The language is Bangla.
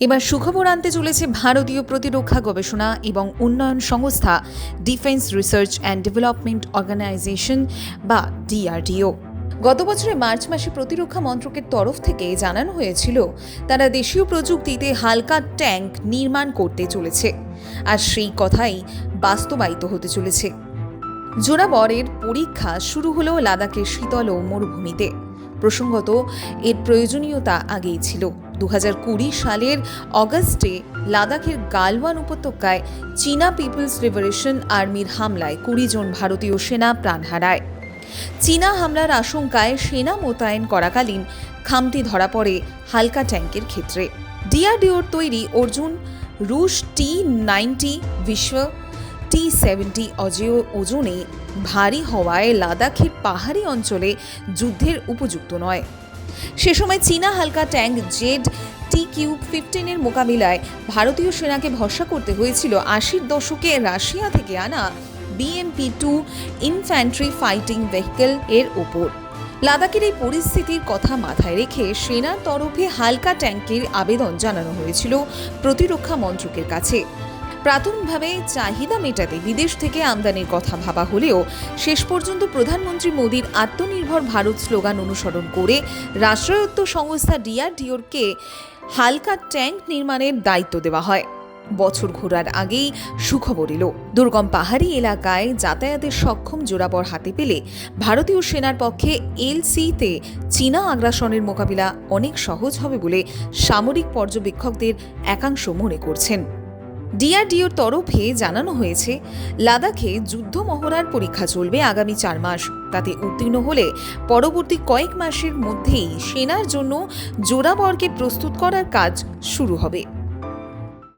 এবার সুখবর আনতে চলেছে ভারতীয় প্রতিরক্ষা গবেষণা এবং উন্নয়ন সংস্থা defence research and development organisation বা ডিআরডিও গত বছরের মার্চ মাসে প্রতিরক্ষা মন্ত্রকের তরফ থেকে জানানো হয়েছিল, তারা দেশীয় প্রযুক্তিতে হালকা ট্যাঙ্ক নির্মাণ করতে চলেছে। আর সেই কথাই বাস্তবায়িত হতে চলেছে। জোরাবরের পরীক্ষা শুরু হলো লাদাখের শীতল ও মরুভূমিতে। প্রসঙ্গত, এর প্রয়োজনীয়তা আগেই ছিল। দু সালের অগস্টে লাদাখের গালওয়ান উপত্যকায় চীনা পিপলস লিবারেশন আর্মির হামলায় কুড়ি জন ভারতীয় সেনা প্রাণ হারায়। চীনা হামলার আশঙ্কায় সেনা মোতায়েন করাকালীন খামটি ধরা পড়ে হালকা ট্যাঙ্কের ক্ষেত্রে। ডিআরডিওর তৈরি অর্জুন রুশ টি নাইনটি বিশ্ব টি সেভেন্টি অজেয় ওজনে ভারী হওয়ায় লাদাখের পাহাড়ি অঞ্চলে যুদ্ধের উপযুক্ত নয়। সে সময় চীনা হালকা ট্যাঙ্ক জেড টি কিউব ফিফটিনের মোকাবিলায় ভারতীয় সেনাকে ভরসা করতে হয়েছিল আশির দশকে রাশিয়া থেকে আনা BMP two infantry fighting vehicle এর ওপর। লাদাখের এই পরিস্থিতির কথা মাথায় রেখে সেনার তরফে হালকা ট্যাঙ্কের আবেদন জানানো হয়েছিল প্রতিরক্ষা মন্ত্রকের কাছে। প্রাথমিকভাবে চাহিদা মেটাতে বিদেশ থেকে আমদানির কথা ভাবা হলেও শেষ পর্যন্ত প্রধানমন্ত্রী মোদীর আত্মনির্ভর ভারত স্লোগান অনুসরণ করে রাষ্ট্রায়ত্ত সংস্থা ডিআরডিওরকে হালকা ট্যাঙ্ক নির্মাণের দায়িত্ব দেওয়া হয়। বছর ঘোরার আগেই সুখবর এলো। দুর্গম পাহাড়ি এলাকায় যাতায়াতের সক্ষম জোড়াবর হাতে পেলে ভারতীয় সেনার পক্ষে এলসিতে চীনা আগ্রাসনের মোকাবিলা অনেক সহজ হবে বলে সামরিক পর্যবেক্ষকদের একাংশ মনে করছেন। ডিআরডিওর তরফে জানানো হয়েছে, লাদাখে যুদ্ধ মহড়ার পরীক্ষা চলবে আগামী চার মাস। তাতে উত্তীর্ণ হলে পরবর্তী কয়েক মাসের মধ্যেই সেনার জন্য জোড়াবর্গে প্রস্তুত করার কাজ শুরু হবে।